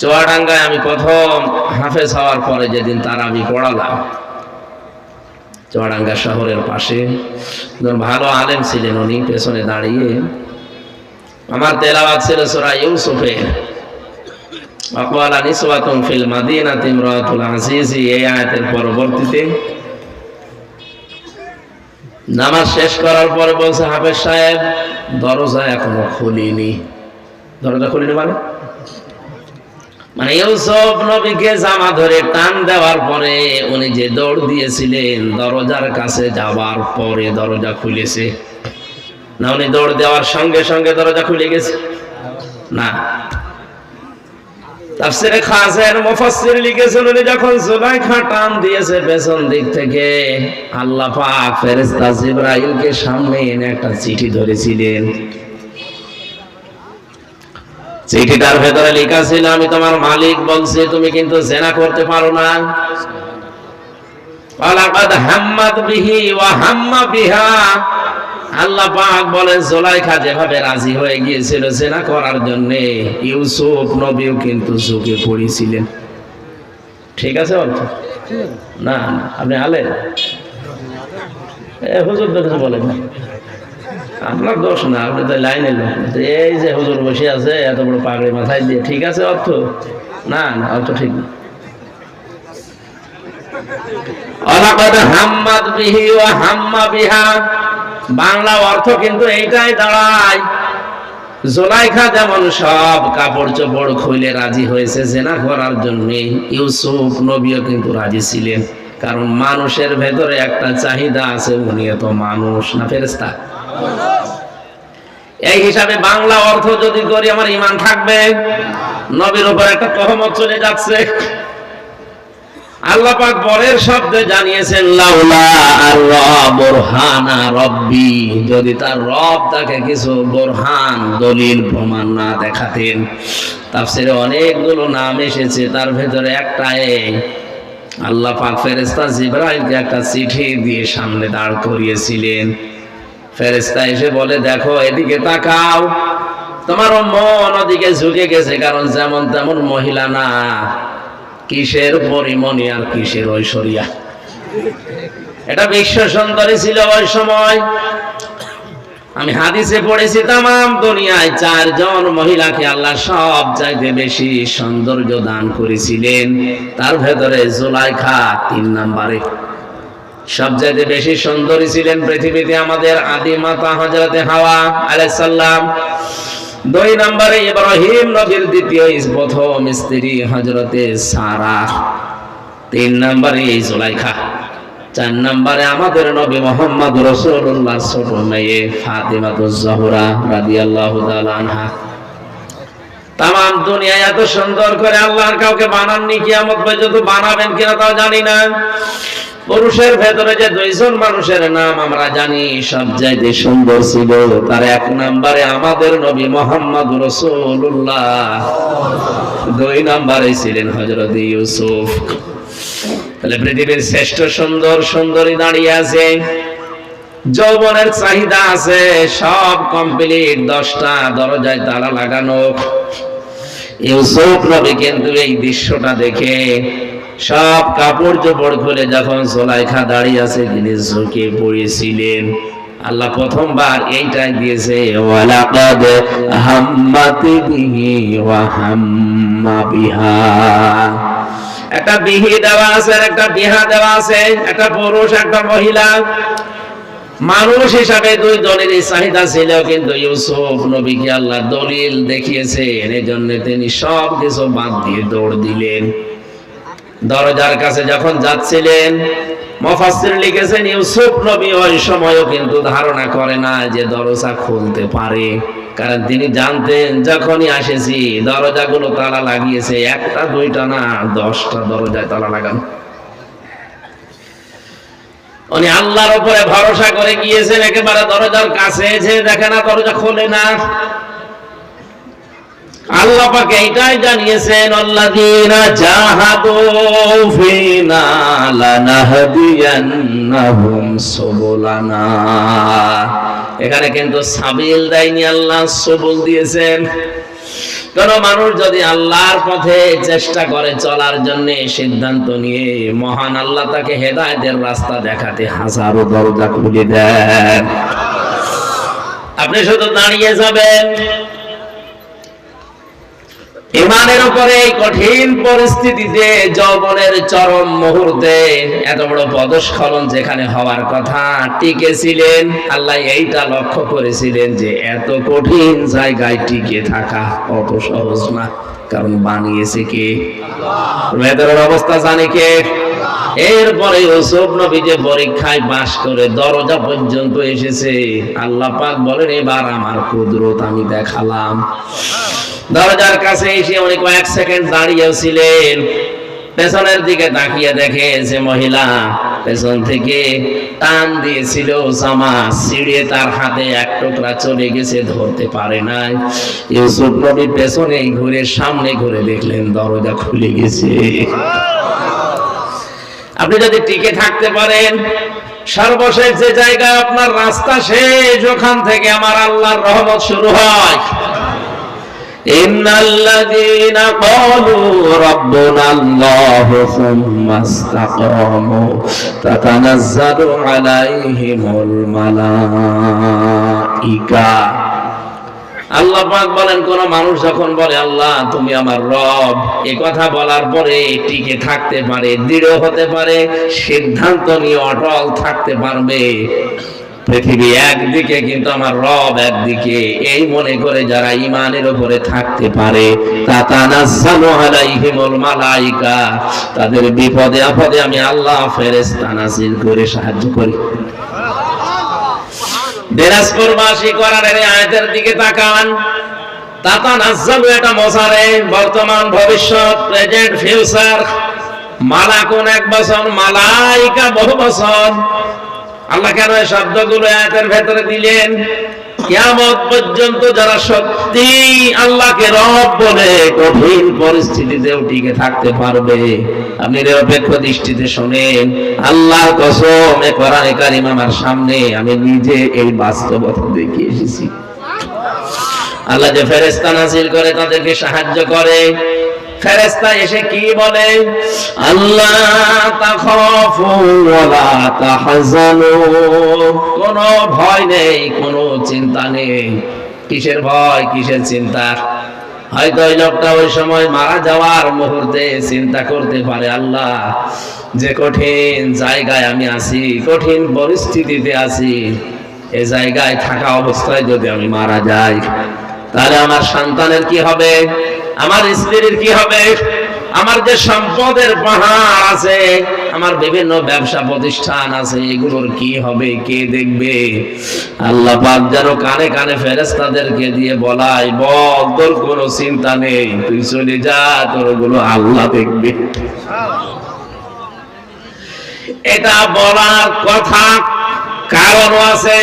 চুয়াডাঙ্গায় আমি প্রথম হাফেজ হওয়ার পরে যেদিন তার আমি পড়ালাম, চুয়াডাঙ্গা শহরের পাশে ভালো আলেম ছিলেন উনি, পেছনে দাঁড়িয়ে আমার তেলাওয়াত ছিল সোরা ইউসুফের। অকওয়ালা নিসওয়াতুন ফিল মাদিনাতি ইমরাতুল আজিজি, এই আয়াতের পরবর্তীতে নামাজ শেষ করার পরে বলছে, হাফেজ সাহেব, দরজা এখনও খুলিনি। দরজা খুলিনি মানে? মানে ইউসুফ নবীকে জামা ধরে টান দেওয়ার পরে উনি যে দৌড় দিয়েছিলেন, দরজার কাছে যাওয়ার পরে দরজা খুলেছে। না, উনি দৌড় দেওয়ার সঙ্গে সঙ্গে দরজা খুলে গেছে? না। তাফসিরে খাসের মুফাসসির লিখেছেন, উনি যখন জুলাইখা টান দিয়েছে পেছন দিক থেকে, আল্লাহ পাক ফেরেশতা জিবরাইলকে সামনে এনে একটা চিঠি ধরেছিলেন। চিঠিটার ভেতরে লেখা ছিল আমি তোমার মালিক বলছি তুমি কিন্তু জেনা করতে পারো না। আল্লাহ পাক বলেন জোলাইখা যেভাবে রাজি হয়ে গিয়েছিল জেনা করার জন্য ইউসুফ নবীও কিন্তু ঝুঁকে পড়েছিলেন। ঠিক আছে অর্থ না আপনি আলেন হুজুর বলেন না। আপনার দোষ না, আপনি তো লাইনে লোক। এই যে হুজুর বসে আছে, এত বড় পাগড়ি মাথায় দিয়ে, ঠিক আছে অর্থ? না না, অর্থ ঠিক না। অলাকদ হাম্মাদ বিহি ওয়া হাম্মা বিহা। বাংলা অর্থ কিন্তু এইটাই দাঁড়ায়। জোলাইখা যেমন সব কাপড় চোপড় খুলে রাজি হয়েছে জেনা করার জন্য, ইউসুফ নবীও কিন্তু রাজি ছিলেন। কারণ মানুষের ভেতরে একটা চাহিদা আছে উনি তো মানুষ না ফেরেস্তা এই হিসাবে বাংলা অর্থ যদি করি, আমার ইমান থাকবে। নবীর উপর একটা তহমত চলে যাচ্ছে। আল্লাহ পাক পরের শব্দে জানিয়েছেন, লাউলা আর বুরহানা রব্বি। যদি তার রব তাকে কিছু বুরহান, দলিল, প্রমাণ না দেখাতেন, তাফসিরে অনেকগুলো নাম এসেছে। তার ভেতরে একটা আল্লাহ পাক ফেরেশতা জিবরাইলকে একটা চিঠি দিয়ে সামনে দাঁড় করিয়েছিলেন। ফেরেশতা এসে বলে, দেখো, এদিকে তাকাও। তোমার মন ওদিকে ঝুঁকে গেছে, কারণ যেমন তেমন মহিলা না। কিসের পরিমণি আর কিসের ঐশ্বরিয়া? এটা বিশ্ব সুন্দরী ছিল ওই সময়। আমি হাদিসে পড়েছি, তামাম দুনিয়ায় চারজন মহিলাকে আল্লাহ সব চাইতে বেশি সৌন্দর্য দান করেছিলেন। তার ভেতরে জুলাইখা তিন নাম্বারে। সব চাইতে বেশি সুন্দরী ছিলেন পৃথিবীতে আমাদের আদি মাতা হজরতে হাওয়া আলাইহিস সালাম। দুই নম্বরে ইব্রাহিম নবীর দ্বিতীয় প্রথম স্ত্রী হজরতে সারা। তিন নম্বরে জুলাইখা। চার নম্বরে আমাদের নবী মোহাম্মদ রসুল্লাহ ছোট মেয়ে ফাতিমাতুজ জহরা রাদিয়াল্লাহু তাআলা আনহা। তাম দুনিয়ায় এত সুন্দর করে আল্লাহর কাউকে বানাননি, কিয়ামত পর্যন্ত বানাবেন কিনা তাও জানি না। পুরুষের ভেতরে যে দুইজন মানুষের নাম আমরা জানি সব চাইতে সুন্দর ছিল তার এক নম্বরে আমাদের নবী মোহাম্মদ রসুল্লাহ দুই নম্বরে ছিলেন হজরত ইউসুফ। তাহলে পৃথিবীর শ্রেষ্ঠ সুন্দর সুন্দরী দাঁড়িয়ে আছে, যৌবনের চাহিদা আছে, সব কমপ্লিট দশটা দরজায় তালা লাগানো। ইউসুফ নবী কিন্তু এই দৃশ্যটা দেখে সব কাপড় চোপড় খুলে যখন সোলাইখা দাঁড়িয়ে আছে, তিনি ঝুঁকে পড়েছিলেন। আল্লাহ প্রথমবার এইটাই দিয়েছে একটা বিহি দেওয়া আছে একটা বিহা দেওয়া আছে, একটা পুরুষ, একটা মহিলা। মানুষ হিসাবে দুই দলেরই চাহিদা ছিল, কিন্তু ইউসুফ নবীকে আল্লাহ দলিল দেখিয়েছেন। এই জন্য তিনি সব কিছু বাদ দিয়ে দৌড় দিলেন। দরজার কাছে যখন যাচ্ছিলেন মফাসির লিখেছেন, ইউসুফ নবী ওই সময়ও কিন্তু ধারণা করে না যে দরজা খুলতে পারে। কারণ তিনি জানতেন, যখনই আসেছি, দরজাগুলো তালা লাগিয়েছে, একটা, দুইটা না, দশটা দরজায় তালা লাগানো। উনি আল্লাহর উপরে ভরসা করে গিয়েছেন, একেবারে দরজার কাছে এসে দেখে না, দরজা খোলে না। আল্লাহ পাক এইটাই জানিয়েছেন, আল্লাযীনা জাহাদু ফিনা লানাহদিয়ান্নাহুম সুবুলানা। এখানে কিন্তু সাবিল দেয়নি, আল্লাহ সবুল দিয়েছেন। কোন মানুষ যদি আল্লাহর পথে চেষ্টা করে চলার জন্য সিদ্ধান্ত নিয়ে, মহান আল্লাহ তাকে হেদায়তের রাস্তা দেখাতে হাজারো দরজা খুলে দেন। আপনি শুধু দাঁড়িয়ে যাবেন। ইমানের উপরে এই কঠিন পরিস্থিতিতে যৌবনের চরম মুহূর্তে এত বড় পদস্খলন যেখানে হওয়ার কথা, টিকেছিলেন। আল্লাহ এইটা লক্ষ্য করেছিলেন যে এত কঠিন জায়গায় টিকে থাকা অত সহজ না। কারণ বানিয়েছে কে? ওয়েদারের অবস্থা জানে কে? এরপরে ইউসুফ নবী যে পরীক্ষায় পাশ করে দরজা পর্যন্ত এসেছে। আল্লাহ পাক বলেন, এবার আমার কুদরত আমি দেখালাম। দরজার কাছে এসে উনি কয়েক সেকেন্ড দাঁড়িয়েছিলেন পেছনের দিকে তাকিয়ে দেখে যে মহিলা পেছন থেকে টান দিয়েছিল জামা ছিঁড়ে তার হাতে এক টুকরা চলে গেছে, ধরতে পারে নাই। ইউসুফ নবী পেছনে ঘুরে সামনে ঘুরে দেখলেন, দরজা খুলে গেছে। আপনি যদি টিকে থাকতে পারেন সর্বশেষ যে জায়গায় আপনার রাস্তা শেষ ওখান থেকে আমার আল্লাহর রহমত শুরু হয় إن الذين قالوا ربنا الله ثم استقاموا تتنزل عليهم الملائكة আল্লাহ পাক বলেন, কোন মানুষ যখন বলে, আল্লাহ, তুমি আমার রব, এ কথা বলার পরে টিকে থাকতে পারে, দৃঢ় হতে পারে, সিদ্ধান্ত নিয়ে অটল থাকতে পারবে। পৃথিবী একদিকে, কিন্তু আমার রব একদিকে। এই মনে করে যারা ইমানের উপরে থাকতে পারে মালাইকা। তাদের বিপদে আপদে আমি আল্লাহ ফেরেশতা নাযিল করে সাহায্য করি। দিনাজপুরবাসী এই আয়াতের দিকে তাকান। তাতানাজ্জালু এটা মজারে, বর্তমান ভবিষ্যৎ প্রেজেন্ট ফিউচার মালাকুন এক বছর, মালাইকা বহু বছর। আল্লাহ কেন এই শব্দগুলো আয়তের ভেতরে দিলেন? পর্যন্ত যারা সত্যি আল্লাহকে রব বলে কঠিন টিকে থাকতে পারবে, আপনি নিরপেক্ষ দৃষ্টিতে শোনেন কসম কারিম আমার সামনে, আমি নিজে এই বাস্তবতা দেখে এসেছি। আল্লাহ যে ফেরেস্তা নাজিল করে তাদেরকে সাহায্য করে ফেরেস্তা এসে কি বলে? আল্লাহ তাহজানু। কোনো ভয় নেই, কোনো চিন্তা নেই। কিসের ভয়, কিসের চিন্তা? হয়তো ওই লোকটা ওই সময় মারা যাওয়ার মুহূর্তে চিন্তা করতে পারে, আল্লাহ, যে কঠিন জায়গায় আমি আছি, কঠিন পরিস্থিতিতে আছি, এ জায়গায় থাকা অবস্থায় যদি আমি মারা যাই, তাহলে আমার সন্তানের কি হবে? আমার স্ত্রীর কি হবে? আমার যে সম্পদের পাহাড় আছে, আমার বিভিন্ন ব্যবসা প্রতিষ্ঠান আছে, এগুলোর কি হবে? কে দেখবে? আল্লাহ পাক যেন কানে কানে ফেরেস্তাদেরকে দিয়ে বলাই বল, তোর কোনো চিন্তা নেই, তুই চলে যা, তোর ওগুলো আল্লাহ দেখবে। এটা বলার কথা কারণ আছে।